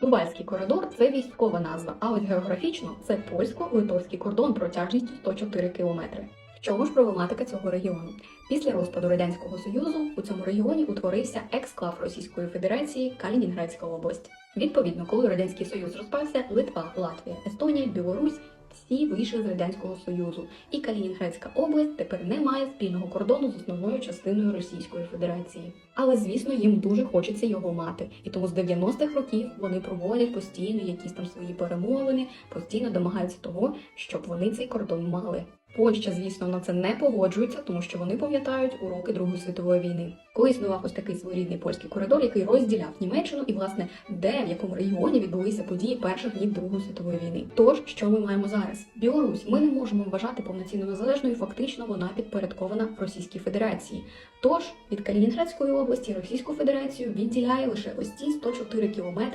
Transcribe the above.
Дубайський коридор це військова назва, а ось географічно це польсько-литовський кордон протяжністю 104 кілометри. В чому ж проблематика цього регіону? Після розпаду радянського союзу у цьому регіоні утворився ексклав Російської Федерації Калінінградська область. Відповідно, коли радянський союз розпався, Литва, Латвія, Естонія, Білорусь всі вийшли з радянського союзу, і Калінінградська область тепер не має спільного кордону з основною частиною Російської Федерації. Але звісно, їм дуже хочеться його мати, і тому з 90-х років вони проводять постійно якісь там свої перемовини, постійно домагаються того, щоб вони цей кордон мали. Польща, звісно, на це не погоджується, тому що вони пам'ятають уроки Другої світової війни. Коли існував ось такий своєрідний польський коридор, який розділяв Німеччину і, власне, де в якому регіоні відбулися події перших днів Другої світової війни. Тож, що ми маємо зараз? Білорусь ми не можемо вважати повноцінно незалежною, фактично вона підпорядкована Російській Федерації. Тож від Калінінградської області Російську Федерацію відділяє лише ось ці 104 кілометри